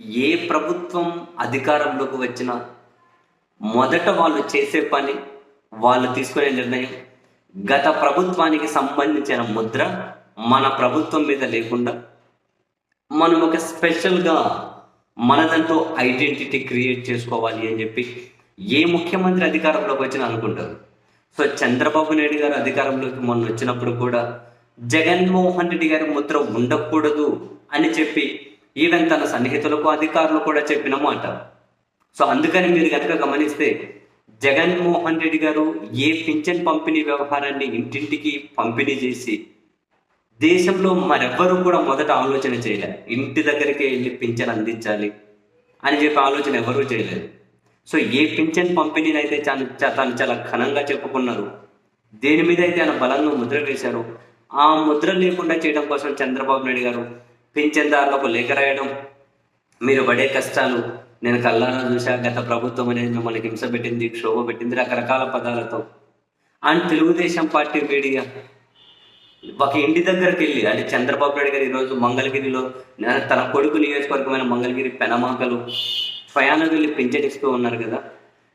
ఏ ప్రభుత్వం అధికారంలోకి వచ్చినా మొదట వాళ్ళు చేసే పని వాళ్ళు తీసుకునే నిర్ణయం గత ప్రభుత్వానికి సంబంధించిన ముద్ర మన ప్రభుత్వం మీద లేకుండా మనం ఒక స్పెషల్గా మనదంటూ ఐడెంటిటీ క్రియేట్ చేసుకోవాలి అని చెప్పి ఏ ముఖ్యమంత్రి అధికారంలోకి వచ్చినా అనుకుంటారు. సో చంద్రబాబు నాయుడు గారు అధికారంలోకి మొన్న వచ్చినప్పుడు కూడా జగన్మోహన్ రెడ్డి గారి ముద్ర ఉండకూడదు అని చెప్పి ఈవెన్ తన సన్నిహితులకు అధికారులు కూడా చెప్పిన మాట. సో అందుకని మీరు కనుక గమనిస్తే జగన్మోహన్ రెడ్డి గారు ఏ పింఛన్ పంపిణీ వ్యవహారాన్ని ఇంటింటికి పంపిణీ చేసి దేశంలో మరెవ్వరూ కూడా మొదట ఆలోచన చేయలేదు ఇంటి దగ్గరికి వెళ్ళి పింఛన్ అందించాలి అని చెప్పి ఆలోచన ఎవరూ చేయలేదు. సో ఏ పింఛన్ పంపిణీని అయితే చాలా తను చాలా ఘనంగా చెప్పుకున్నారు దేని మీద అయితే ఆయన బలంగా ముద్ర వేశారు ఆ ముద్ర లేకుండా చేయడం కోసం చంద్రబాబు నాయుడు గారు పింఛన్దారులకు లేఖ రాయడం మీరు పడే కష్టాలు నేను కళ్ళారా చూసా గత ప్రభుత్వం అనేది మిమ్మల్ని హింస పెట్టింది క్షోభ పెట్టింది రకరకాల పదాలతో. అండ్ తెలుగుదేశం పార్టీ మీడియా ఒక ఇంటి దగ్గరికి వెళ్ళి అంటే చంద్రబాబు నాయుడు గారు ఈరోజు మంగళగిరిలో తన కొడుకు నియోజకవర్గమైన మంగళగిరి పెనమాకలు ప్రయాణం వెళ్ళి పింఛనిస్తూ ఉన్నారు కదా.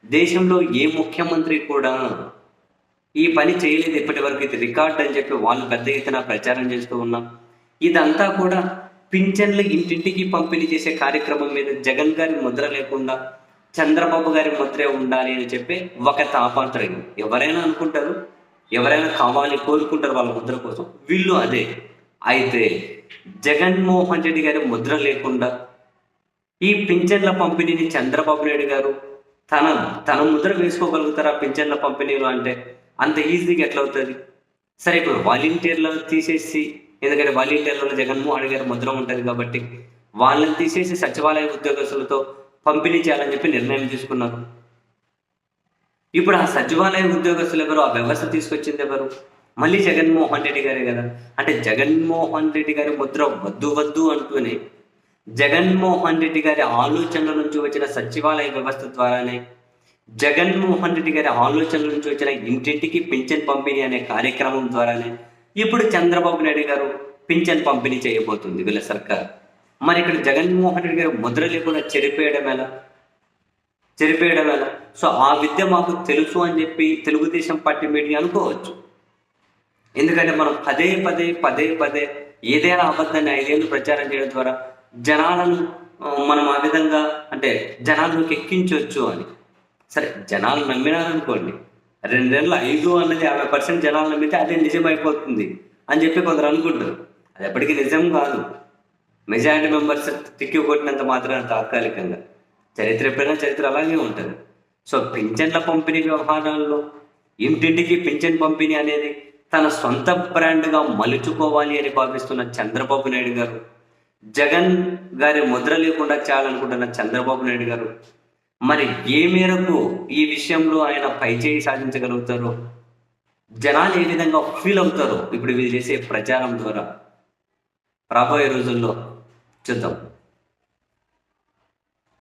దేశంలో ఏ ముఖ్యమంత్రి కూడా ఈ పని చేయలేదు. ఇప్పటి వరకు ఇది రికార్డ్ అని చెప్పి వాళ్ళు పెద్ద ఎత్తున ప్రచారం చేస్తూ ఉన్నాం ఇదంతా కూడా పింఛన్లు ఇంటింటికి పంపిణీ చేసే కార్యక్రమం మీద జగన్ గారి ముద్ర లేకుండా చంద్రబాబు గారి ముద్రే ఉండాలి అని చెప్పి ఒక తాపాత్రయం. ఎవరైనా అనుకుంటారు ఎవరైనా కావాలి కోరుకుంటారు వాళ్ళ ముద్ర కోసం. వీళ్ళు అదే. అయితే జగన్మోహన్ రెడ్డి గారి ముద్ర లేకుండా ఈ పింఛన్ల పంపిణీని చంద్రబాబు నాయుడు గారు తన తన ముద్ర వేసుకోగలుగుతారా పింఛన్ల పంపిణీలో అంటే అంత ఈజీగా ఎట్లా అవుతుంది సరే ఇప్పుడు వాలంటీర్లను తీసేసి ఎందుకంటే వాలంటీర్లలో జగన్మోహన్ రెడ్డి గారి ముద్ర ఉంటుంది కాబట్టి వాళ్ళని తీసేసి సచివాలయ ఉద్యోగస్తులతో పంపిణీ చేయాలని చెప్పి నిర్ణయం తీసుకున్నారు. ఇప్పుడు ఆ సచివాలయ ఉద్యోగస్తులు ఎవరు? ఆ వ్యవస్థ తీసుకొచ్చింది ఎవరు? మళ్ళీ జగన్మోహన్ రెడ్డి గారే కదా. అంటే జగన్మోహన్ రెడ్డి గారి ముద్ర వద్దు వద్దు అంటూనే జగన్మోహన్ రెడ్డి గారి ఆలోచనల నుంచి వచ్చిన సచివాలయ వ్యవస్థ ద్వారానే జగన్మోహన్ రెడ్డి గారి ఆలోచనల నుంచి వచ్చిన ఇంటింటికి పింఛన్ పంపిణీ అనే కార్యక్రమం ద్వారానే ఇప్పుడు చంద్రబాబు నాయుడు గారు పింఛన్ పంపిణీ చేయబోతుంది వీళ్ళ సర్కార్. మరి ఇక్కడ జగన్మోహన్ రెడ్డి గారు ముద్ర లేకుండా చెరిపేయడం ఎలా? చెరిపేయడం ఎలా? సో ఆ విద్య మాకు తెలుసు అని చెప్పి తెలుగుదేశం పార్టీ మీడియా అనుకోవచ్చు. ఎందుకంటే మనం పదే పదే పదే పదే ఏదైనా అబద్ధాన్ని ఐదేళ్ళు ప్రచారం చేయడం ద్వారా జనాలను మనం ఆ విధంగా అంటే జనాలను ఎక్కించవచ్చు అని. సరే జనాలు నమ్మినారనుకోండి రెండేళ్ళు ఐదు అన్నది యాభై పర్సెంట్ జనాలు నమ్మితే అదే నిజం అయిపోతుంది అని చెప్పి కొందరు అనుకుంటారు. అది ఎప్పటికీ నిజం కాదు. మెజారిటీ మెంబర్స్ తిక్కి కొట్టినంత మాత్రాన తాత్కాలికంగా. చరిత్ర ఎప్పుడైనా చరిత్ర అలాగే ఉంటుంది. సో పింఛన్ల పంపిణీ వ్యవహారాల్లో ఇంటింటికి పింఛన్ పంపిణీ అనేది తన సొంత బ్రాండ్గా మలుచుకోవాలి అని భావిస్తున్న చంద్రబాబు నాయుడు గారు జగన్ గారి ముద్ర లేకుండా చేయాలనుకుంటున్న చంద్రబాబు నాయుడు గారు మరి ఏ మేరకు ఈ విషయంలో ఆయన పైచేయి సాధించగలుగుతారో? జనాలు ఏ విధంగా ఫీల్ అవుతారు? ఇప్పుడు వీళ్ళు చేసే ప్రచారం ద్వారా. రాబోయే రోజుల్లో చూద్దాం.